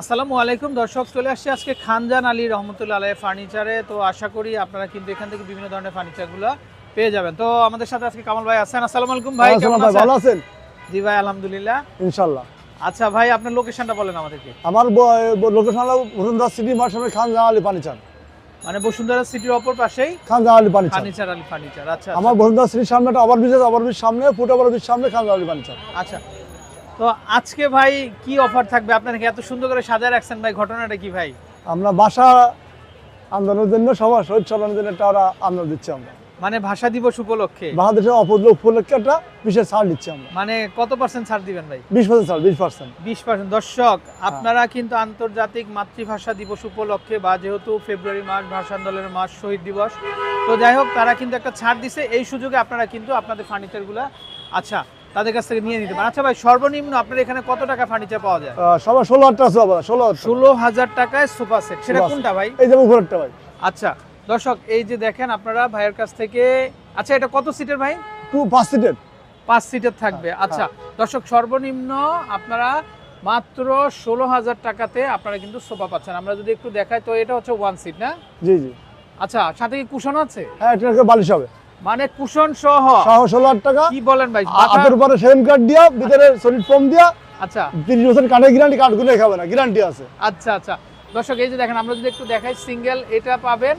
আসসালামু আলাইকুম দর্শক চলে আসছে আজকে খানজান আলী রহমতুল্লাহ আলাই ফার্নিচারে। তো আশা করি আপনারা কিন্তু এখান থেকে বিভিন্ন ধরনের ফার্নিচারগুলো পেয়ে যাবেন। তো আমাদের সাথে আজকে কামাল ভাই আছেন। আসসালামু আলাইকুম ভাই কেমন আছেন? ভালো আছেন? জি ভাই আলহামদুলিল্লাহ। ইনশাল্লাহ আচ্ছা ভাই আপনার লোকেশনটা বলেন আমাদেরকে। আমার লোকেশন হলো বসুন্ধরা সিটি মার্শালের খান জাহান আলী ফার্নিচার। মানে বসুন্ধরা সিটির অপর পাশেই? খান জাহান আলী পানিচান ফার্নিচার আলী ফার্নিচার আচ্ছা আমার বসুন্ধরা সিটির সামনে একটা ওভারব্রিজ আছে ওভারব্রিজ সামনে ফুট ওভারব্রিজ সামনে খান জাহান আলী পানিচান আচ্ছা তো আজকে ভাই কি অফার থাকবে? আপনাকে এত সুন্দর করে সাজায় রাখছেন ভাই? ঘটনাটা কি ভাই? আমরা বাসা আন্দোলনের জন্য সবার শহীদ চালানোর জন্য একটা ওরা আন্দোলন দিচ্ছি আমরা। মানে ভাষা দিবস উপলক্ষে? বাংলাদেশের অপর উপলক্ষে একটা বিশেষ ছাড় দিচ্ছি আমরা। মানে কত পার্সেন্ট ছাড় দিবেন ভাই? বিশ পার্সেন্ট ছাড় বিশ পার্সেন্ট বিশ পার্সেন্ট দর্শক আপনারা কিন্তু আন্তর্জাতিক মাতৃভাষা দিবস উপলক্ষে বা যেহেতু ফেব্রুয়ারি মাস ভাষা আন্দোলনের মাস শহীদ দিবস তো যাই হোক তারা কিন্তু একটা ছাড় দিছে। এই সুযোগে আপনারা কিন্তু আপনাদের ফার্নিচারগুলো আচ্ছা তাদের কাছ থেকে নিয়ে নিতে পারেন। আচ্ছা ভাই সর্বনিম্ন আপনার এখানে কত টাকা ফার্নিচার পাওয়া যায়? সবার ষোলো হাজার টাকা ষোলো ষোলো হাজার টাকায় সোফা সেট সেটা। কোনটা ভাই? এই যে উপরেরটা ভাই। আচ্ছা দর্শক এই যে দেখেন আপনারা ভাইয়ের কাছ থেকে আচ্ছা এটা কত সিটের ভাই? টু পাঁচ সিটের পাঁচ সিটের থাকবে হ্যাঁ, আচ্ছা দর্শক সর্বনিম্ন আপনারা মাত্র ষোলো হাজার টাকাতে আপনারা কিন্তু সোফা পাচ্ছেন। আমরা যদি একটু দেখাই তো এটা হচ্ছে ওয়ান সিট না? জি জি। আচ্ছা সাথে কি কুশন আছে? হ্যাঁ এটা বালিশ হবে। মানে কুশন সহ। সহ ষোলো হাজার টাকা। কি বলেন ভাই? হাতের উপরে সেভেন কার্ড দিয়া ভিতরে সলিড ফোম দিয়া আচ্ছা। তিরিশ বছর গ্যারান্টি খাবে না গ্যারান্টি আছে। আচ্ছা আচ্ছা। দর্শক এই যে দেখেন আমরা যদি একটু দেখাই সিঙ্গেল এটা পাবেন।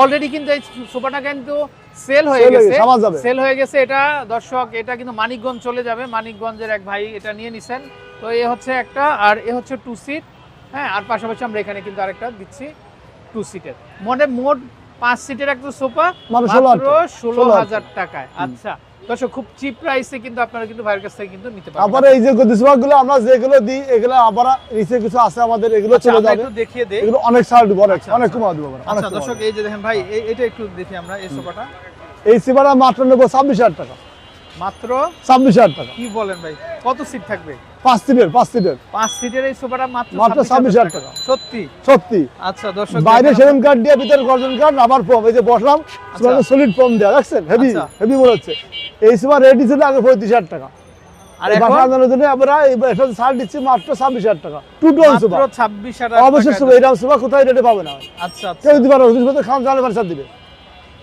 অলরেডি কিন্তু এই সোফাটা কিন্তু সেল হয়ে গেছে। সেল হয়ে গেছে এটা। দর্শক এটা কিন্তু মানিকগঞ্জ চলে যাবে। মানিকগঞ্জের এক ভাই এটা নিয়ে নিছেন। তো এ হচ্ছে একটা আর এ হচ্ছে টু সিট হ্যাঁ আর পাশাপাশি আমরা এখানে কিন্তু আরেকটা দিচ্ছি টু সিটের মানে মোট পাঁচ সিটের একটা সোফা মাত্র মাত্র 16,000 টাকা। ষোলো হাজার টাকায়। আচ্ছা দর্শক খুব চিপ প্রাইসে কিন্তু আপনারা কিন্তু ভাইয়ের কাছ থেকে কিন্তু নিতে আবার এই যে গুলো আমরা যেগুলো দিই এগুলো আবার নিচে কিছু আছে আমাদের এগুলো আচ্ছা, চলে যাবে। একটু দেখিয়ে দেই। এগুলো অনেক ছাড় দিব অনেক আচ্ছা, অনেক আচ্ছা। দিব আচ্ছা দর্শক এই যে দেখেন ভাই এই- এটা একটু দেখি আমরা এই সোফাটা। এই মাত্র নেব ছাব্বিশ হাজার টাকা। মাত্র ছাব্বিশ হাজার টাকা। কি বলেন ভাই? কত সিট থাকবে? পাঁচ সিটের পাঁচ সিটের পাঁচ সিটের এই সোফাটা মাত্র মাত্র 26,000 টাকা। সত্যি? সত্যি। আচ্ছা দর্শক বাইরে সেভেন কার্ড দিয়ে ভিতরে গর্জন কার্ড আবার ফোম এই যে বসলাম সলিড ফোম দেওয়া দেখছেন? হেভি আচ্ছা। হেভি মনে হচ্ছে। এই সিবার রেডি ছিল আগে পঁয়ত্রিশ হাজার টাকা। আর জন্য আমরা ছাড় দিচ্ছি মাত্র ছাব্বিশ হাজার টাকা। টু ছাব্বিশ হাজার অবশ্যই এরকম কোথায় রেটে পাবে না। আচ্ছা আচ্ছা। কেউ খান বাড়ি দিবে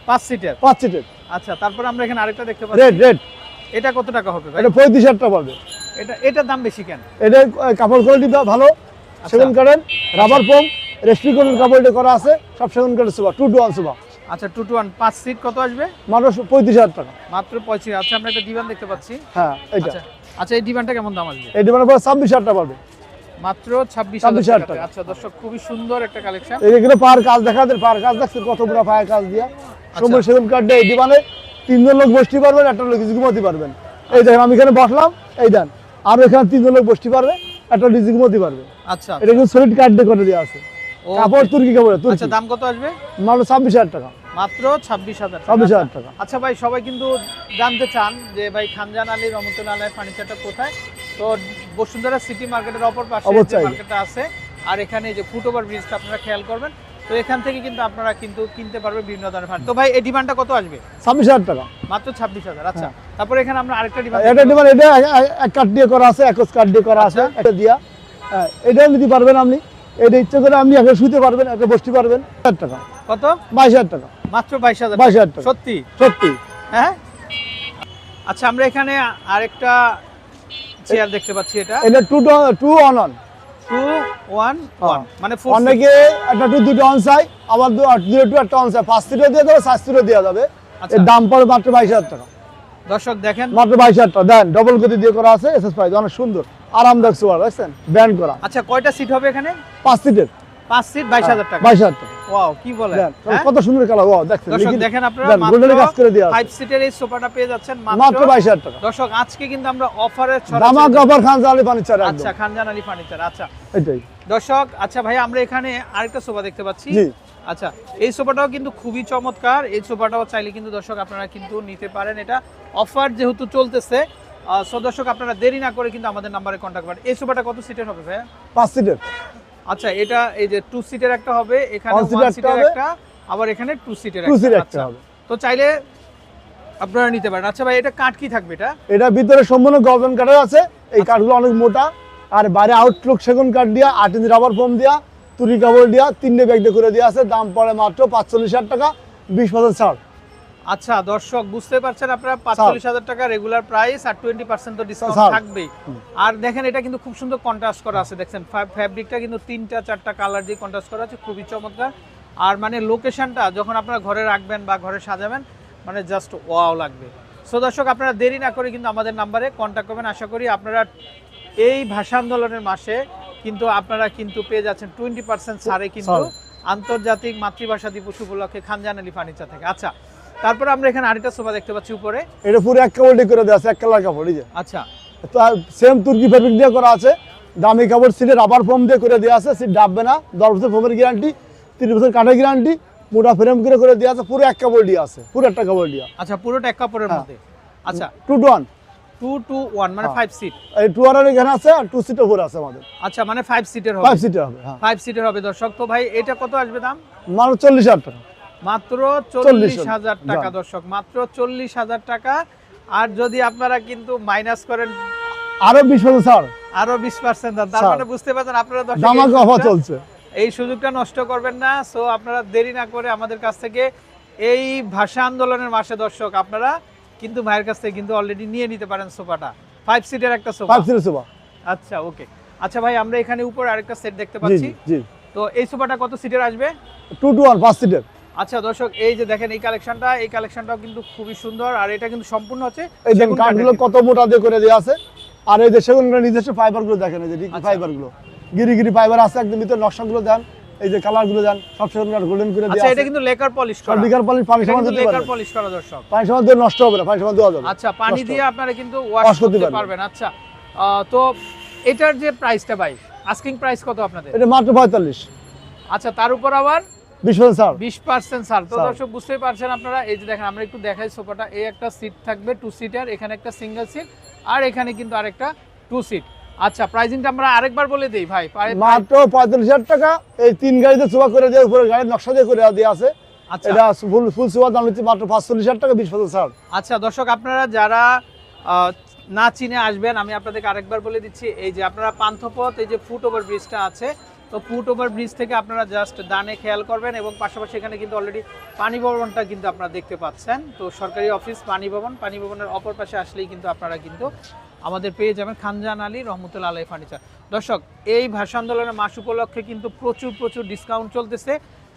পাঁচ সিটের পাঁচ সিটের আচ্ছা তারপর আমরা এখানে আরেকটা দেখতে পাচ্ছি। রেড রেড এটা কত টাকা হবে এটা পঁয়ত্রিশ হাজার টাকা পড়বে। এটা এটার দাম বেশি কেন? এটা কাপড় কোয়ালিটি ভালো আচ্ছা। সেভেন কার্ডের রাবার পম রেস্ট্রিকনের কাপড় করা আছে সব সেভেন কার্ডের super two two one super আচ্ছা টু টু ওয়ান পাঁচ সিট কত আসবে? মাত্র পঁয়ত্রিশ হাজার টাকা। মাত্র পঁয়ত্রিশ আচ্ছা আমরা একটা ডিভান দেখতে পাচ্ছি। হ্যাঁ এটা আচ্ছা আচ্ছা এই ডিভানটা কেমন দাম আসবে? এই ডিমান্ড পরে ছাব্বিশ হাজার টাকা পাবে মাত্র ছাব্বিশ 26,000 হাজার টাকা। আচ্ছা দর্শক খুবই সুন্দর একটা কালেকশন এগুলো পার কাজ দেখা পার কাজ দেখছেন কত বড় পায়ের কাজ দিয়া। আচ্ছা। সময় সেভেন কার্ড এই ডিমান্ডে তিনজন লোক বসতে পারবেন একটা লোক ঘুমাতে পারবেন। এই দেখেন আমি এখানে বসলাম এই দেন আর এখানে তিনজন লোক বসতে পারবে একটা নিজে ঘুমাতে পারবে। আচ্ছা এটা কিন্তু সলিড কার্ড দিয়ে করে দেওয়া আছে কাপড় তুর্কি কাপড় আচ্ছা দাম কত আসবে? মাত্র ছাব্বিশ হাজার টাকা। মাত্র ছাব্বিশ হাজার টাকা। ছাব্বিশ হাজার টাকা। আচ্ছা ভাই সবাই কিন্তু জানতে চান যে ভাই খানজান আলী রহমতুল্লাহ আলাই ফার্নিচারটা কোথায়? তো বসুন্ধরা সিটি মার্কেটের অপর পাশে। মার্কেটটা আছে আর এখানে যে ফুট ওভার ব্রিজটা আপনারা খেয়াল করবেন তো এখান থেকে কিন্তু আপনারা কিন্তু কিনতে পারবেন বিভিন্ন ধরনের ফার্নিচার তো ভাই এই ডিমান্ডটা কত আসবে? ছাব্বিশ হাজার টাকা। মাত্র ছাব্বিশ হাজার আচ্ছা। তারপরে এখানে আমরা আরেকটা ডিমান্ড এটা ডিমান্ড এটা এক- এক- এক কাঠ দিয়ে করা আছে একজ কাঠ দিয়ে করা আছে আচ্ছা। এটা দিয়া। হ্যাঁ, এটাও নিতে পারবেন আপনি। এটা ইচ্ছে করে আপনি একটা শুতে পারবেন একটা বসতে পারবেন। হাজার টাকা। কত? বাইশ হাজার টাকা। মাত্র বাইশ হাজার বাইশ হাজার টাকা। সত্যি? সত্যি। হ্যাঁ? আচ্ছা আমরা এখানে আরেকটা চেয়ার দেখতে পাচ্ছি এটা। এটা two two on on two one one মানে অনেকে একটা টু দুটো অন চাই আবার দুটো টু একটা অন চাই পাঁচ সিটও দিয়ে যাবে সাত সিটও দেওয়া যাবে আচ্ছা। এর দাম পড়ে মাত্র বাইশ হাজার টাকা। দর্শক দেখেন। মাত্র বাইশ হাজার টাকা। দেন ডবল গতি দিয়ে করা আছে এসএস ফাইভ অনেক সুন্দর। আরামদায়ক সুপার দেখছেন? ব্যান্ড করা। আচ্ছা কয়টা সিট হবে এখানে? পাঁচ সিটের পাঁচ সিট বাইশ হাজার টাকা। বাইশ হাজার টাকা। ওয়াও কি বলেন? হ্যাঁ? কত সুন্দর কালার ও দেখছেন দেখেন আপনারা কাজ করে সিটের এই সোফাটা পেয়ে যাচ্ছেন মাত্র টাকা। দর্শক আজকে কিন্তু আমরা ফার্নিচার আচ্ছা একদম। খানজান আলী ফার্নিচার আচ্ছা। এটাই দর্শক আচ্ছা ভাই আমরা এখানে আরেকটা সোফা দেখতে পাচ্ছি। জি। আচ্ছা এই সোফাটাও কিন্তু খুবই চমৎকার। এই সোফাটাও চাইলে কিন্তু দর্শক আপনারা কিন্তু নিতে পারেন। এটা অফার যেহেতু চলতেছে সো দর্শক আপনারা দেরি না করে কিন্তু আমাদের নাম্বারে কন্ট্যাক্ট করেন এই সোফাটা কত সিটের হবে ভাইয়া? পাঁচ সিটের আচ্ছা এটা এই যে টু সিটের একটা হবে এখানে ওয়ান সিটের একটা আবার এখানে টু সিটের টু সিট একটা। আচ্ছা হবে। তো চাইলে আপনারা নিতে পারেন। আচ্ছা ভাই এটা কাঠ কি থাকবে এটা? এটা ভিতরে সম্পূর্ণ গভর্নমেন্ট কাঠের আছে এই কাঠগুলো অনেক মোটা আর বাইরে আউটলুক সেগুন কাঠ দিয়া আট ইঞ্চি রাবার ফোম দিয়া তুরি কাপড় দিয়া তিনটে ব্যাগ দিয়ে করে দিয়ে আছে দাম পড়ে মাত্র পাঁচচল্লিশ হাজার টাকা বিশ পার্সেন্ট ছাড়। আচ্ছা দর্শক বুঝতে পারছেন আপনারা পাঁচচল্লিশ হাজার টাকা রেগুলার প্রাইস আর টোয়েন্টি পার্সেন্ট তো ডিসকাউন্ট। থাকবেই। আর দেখেন এটা কিন্তু খুব সুন্দর কন্ট্রাস্ট করা আছে দেখছেন? ফ্যাব্রিকটা কিন্তু তিনটা চারটা কালার দিয়ে কন্ট্রাস্ট করা আছে খুবই চমৎকার। আর মানে লোকেশনটা যখন আপনারা ঘরে রাখবেন বা ঘরে সাজাবেন মানে জাস্ট ওয়াও লাগবে। সো দর্শক আপনারা দেরি না করে কিন্তু আমাদের নাম্বারে কন্ট্যাক্ট করবেন। আশা করি আপনারা এই ভাষা আন্দোলনের মাসে কিন্তু আপনারা কিন্তু পেয়ে যাচ্ছেন টোয়েন্টি পার্সেন্ট ছাড়ে কিন্তু আন্তর্জাতিক মাতৃভাষা দিবস উপলক্ষে খানজান আলী ফার্নিচার থেকে। আচ্ছা তারপরে আমরা এখানে আরেকটা সোফা দেখতে পাচ্ছি উপরে। এটা পুরো এক কাপড় করে দেওয়া আছে এক কালার কাপড় এই যে। আচ্ছা। তো সেম তুর্কি ফেব্রিক দিয়ে করা আছে। দামি কাপড় সিটে রাবার ফোম দিয়ে করে দেওয়া আছে সিট ডাববে না। দশ বছর ফোমের গ্যারান্টি তিন বছর কাঠের গ্যারান্টি মোটা ফ্রেম করে করে দেওয়া আছে পুরো এক কাপড় দিয়ে আছে পুরো একটা কাপড় দিয়া। আচ্ছা পুরোটা এক কাপড়ের হ্যাঁ। মধ্যে। আচ্ছা। Two two one two two one মানে হ্যাঁ। ফাইভ সিট এই টু ওয়ানের এখানে আছে আর টু সিট উপরে আছে আমাদের। আচ্ছা মানে ফাইভ সিটের হবে। ফাইভ সিটের হবে হ্যাঁ। ফাইভ সিটের হবে দর্শক। তো ভাই এটা কত আসবে দাম? মাত্র চল্লিশ হাজার টাকা। মাত্র চল্লিশ হাজার। টাকা দর্শক মাত্র চল্লিশ হাজার টাকা। আর যদি আপনারা কিন্তু মাইনাস করেন আরও বিশ পার্সেন্ট ছাড় আরও বিশ পার্সেন্ট তার মানে বুঝতে পারছেন আপনারা অফার সুযোগটা- চলছে। এই সুযোগটা নষ্ট করবেন না। সো আপনারা দেরি না করে আমাদের কাছ থেকে এই ভাষা আন্দোলনের মাসে দর্শক আপনারা কিন্তু ভাইয়ের কাছ থেকে কিন্তু অলরেডি নিয়ে নিতে পারেন সোফাটা। ফাইভ সিটের একটা সোফা। ফাইভ সিটের সোফা। আচ্ছা ওকে আচ্ছা ভাই আমরা এখানে উপরে আরেকটা সেট দেখতে পাচ্ছি। তো এই সোফাটা কত সিটের আসবে? টু টু ওয়ান পাঁচ সিটের আচ্ছা দর্শক এই যে দেখেন এই কালেকশনটা এই কালেকশনটাও কিন্তু খুবই সুন্দর। আর এটা কিন্তু সম্পূর্ণ হচ্ছে এই দেখেন সেগুন কাঠগুলো কত মোটা দিয়ে করে দেওয়া আছে। আর এই যে সেগুন কাঠের নিজস্ব ফাইবারগুলো দেখেন এই যে আচ্ছা। ফাইবারগুলো গিরি গিরি ফাইবার আছে একদম ভিতরে নকশাগুলো দেন এই যে কালারগুলো দেন সব সেগুন কাঠ গোল্ডেন করে আচ্ছা দেওয়া এটা কিন্তু লেকার পলিশ করা। বিকার পানি পানি সমান দিতে লেকার পলিশ করা দর্শক। পানি সমান দিয়ে নষ্ট হবে না পানি সমান দেওয়া যাবে। আচ্ছা পানি দিয়ে আপনারা কিন্তু ওয়াশ করতে পারবেন। আচ্ছা। তো এটার যে প্রাইসটা ভাই আস্কিং প্রাইস কত আপনাদের? এটা মাত্র পঁয়তাল্লিশ। আচ্ছা তার উপর আবার? তো দর্শক বুঝতেই পারছেন আপনারা এই যে দেখেন আমরা একটু দেখাই সোফাটা। এই একটা সিট থাকবে টু সিটার এখানে একটা সিঙ্গেল সিট আর এখানে কিন্তু আরেকটা টু সিট আচ্ছা প্রাইসিংটা আমরা আরেকবার বলে দেই ভাই। মাত্র পঁয়তাল্লিশ হাজার টাকা এই তিন গাড়িতে সোফা করে দিয়ে উপরে গাড়ির নকশা দিয়ে করে দেওয়া আছে। আচ্ছা। এটা ফুল ফুল সোফা দাম হচ্ছে মাত্র পাঁচচল্লিশ হাজার টাকা বিশ পার্সেন্ট ছাড়। আচ্ছা দর্শক আপনারা যারা না চিনে আসবেন আমি আপনাদেরকে আরেকবার বলে দিচ্ছি এই যে আপনারা পান্থপথ এই যে ফুট ওভার ব্রিজটা আছে তো ফুট ওভার ব্রিজ থেকে আপনারা জাস্ট দানে খেয়াল করবেন এবং পাশাপাশি এখানে কিন্তু অলরেডি পানি ভবনটা কিন্তু আপনারা দেখতে পাচ্ছেন। তো সরকারি অফিস পানি ভবন, পানি ভবনের অপর পাশে আসলেই কিন্তু আপনারা কিন্তু আমাদের পেয়ে যাবেন খানজান আলী রহমতুল্লা আলাই ফার্নিচার দর্শক, এই ভাষা আন্দোলনের মাস উপলক্ষে কিন্তু প্রচুর প্রচুর ডিসকাউন্ট চলতেছে।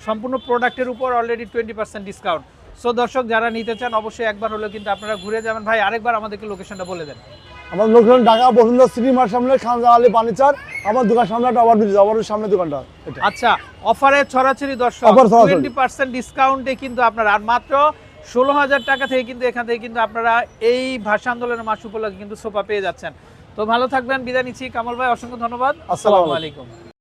সম্পূর্ণ প্রোডাক্টের উপর already twenty percent discount so দর্শক, যারা নিতে চান, অবশ্যই একবার হলেও কিন্তু আপনারা ঘুরে যাবেন। ভাই, আরেকবার আমাদেরকে লোকেশনটা বলে দেন। আমার লোকজন ঢাকা বসুন্ধরা সিটি মার সামনে খানজা আলী পানিচার আমার দোকান সামনে একটা ওভার ব্রিজ ওভার সামনে দোকানটা আচ্ছা অফারে ছড়াছড়ি দর্শক। টোয়েন্টি পার্সেন্ট ডিসকাউন্টে কিন্তু আপনার আর মাত্র ষোলো হাজার টাকা থেকে কিন্তু এখান থেকে কিন্তু আপনারা এই ভাষা আন্দোলনের মাস উপলক্ষে কিন্তু সোফা পেয়ে যাচ্ছেন। তো ভালো থাকবেন বিদায় নিচ্ছি। কামল ভাই অসংখ্য ধন্যবাদ। আসসালামু আলাইকুম।